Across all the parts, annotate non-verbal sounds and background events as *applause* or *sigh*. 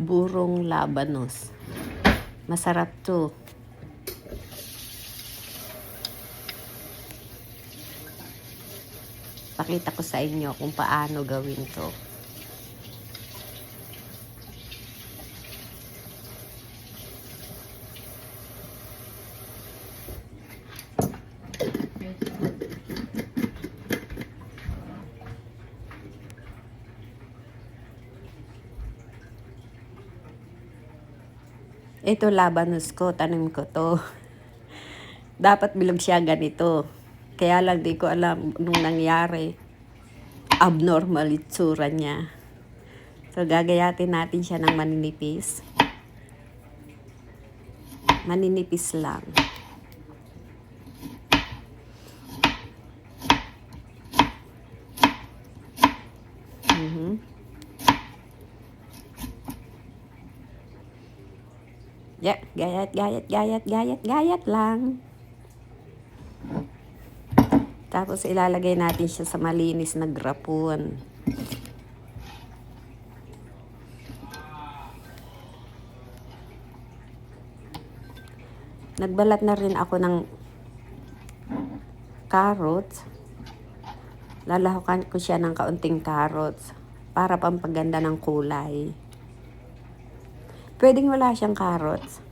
burong labanos. Masarap to. Pakita ko sa inyo kung paano gawin to. Ito labanos ko, tanim ko to. Dapat bilog siya ganito. Kaya lang di ko alam nung nangyari. Abnormal itsura niya. So gagayatin natin siya ng maninipis. Maninipis lang. Gayat, gayat, gayat, gayat, gayat lang. Tapos ilalagay natin siya sa malinis na grapon. Nagbalat na rin ako ng carrots. Lalahukan ko siya ng kaunting carrots para pampaganda ng kulay. Pwedeng wala siyang carrots.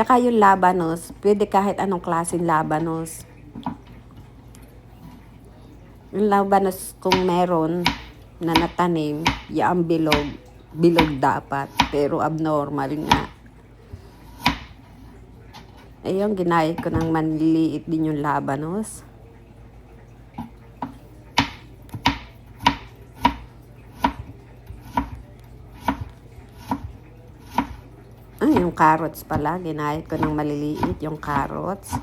Tsaka yung labanos, pwede kahit anong klaseng labanos. Yung labanos kung meron na natanim, yung bilog, bilog dapat. Pero abnormal nga. Ayun, ginayat ko ng manliliit din yung labanos. Ay, yung carrots pala. Ginayat ko ng maliliit yung carrots.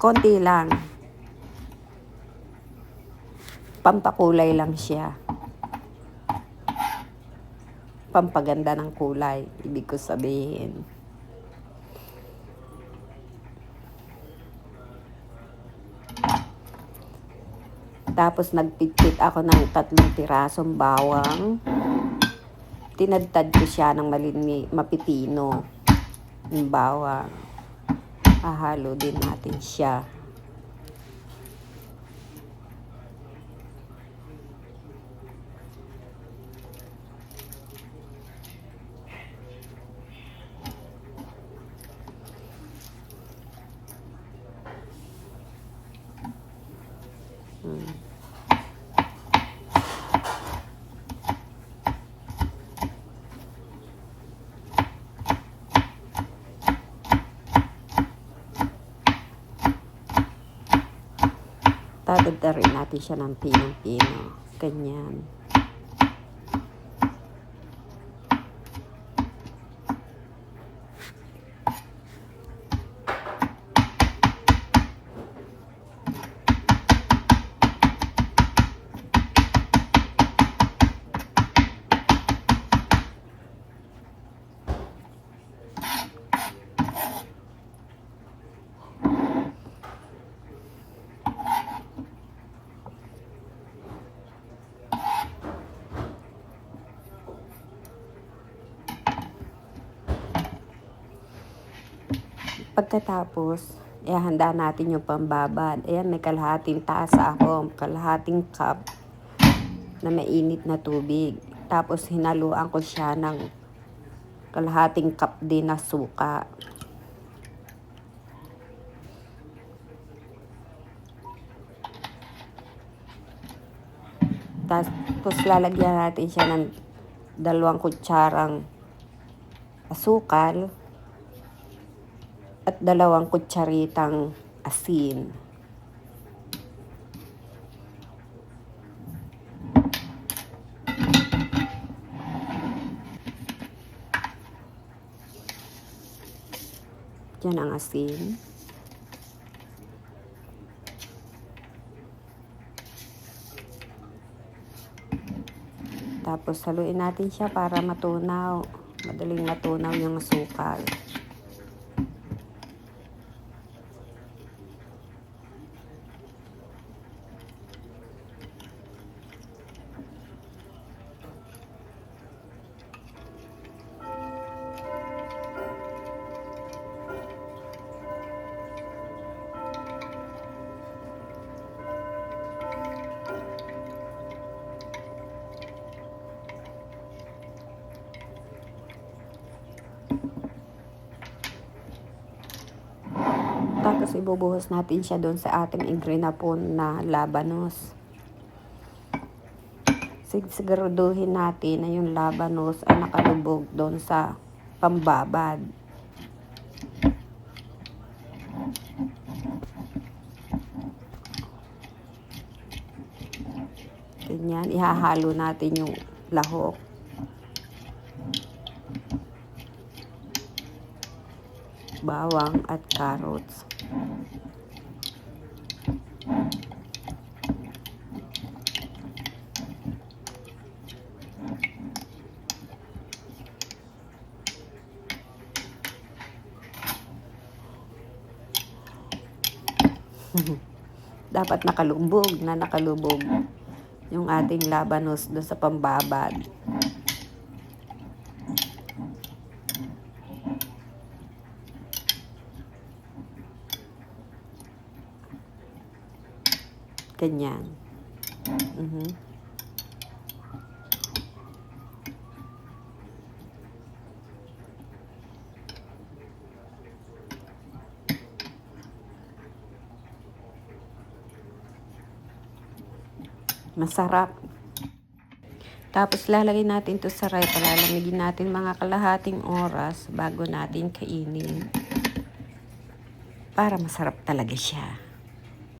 Konti lang. Pampakulay lang siya. Pampaganda ng kulay, ibig ko sabihin. Tapos nagpitpit ako ng tatlong pirasong bawang. Tinadtad ko siya ng malini, mapipino. Yung bawang. Hahalo din natin siya. Tatagda rin natin siya ng pinong-pino. Ganyan. Pagkatapos, ihanda natin yung pambabad. Ayan, may kalahating tasa ako, kalahating cup na mainit na tubig. Tapos, hinaluan ko siya ng kalahating cup din na suka. Tapos, lalagyan natin siya ng dalawang kutsarang asukal at dalawang kutsaritang asin. Yan ang asin. Tapos haluin natin siya para matunaw. Madaling matunaw yung asukal. Tapos ibubuhos natin siya doon sa ating ingrinapon na labanos. Sig- Siguraduhin natin na yung labanos ay nakalubog doon sa pambabad. Ganyan, ihahalo natin yung lahok. Bawang at carrots. *laughs* Dapat nakalubog na nakalubog yung ating labanos doon sa pambabad. Ganyan. Mhm. Masarap. Tapos lalagay natin to sa rye. Palalamigin natin mga kalahating oras bago natin kainin. Para masarap talaga siya.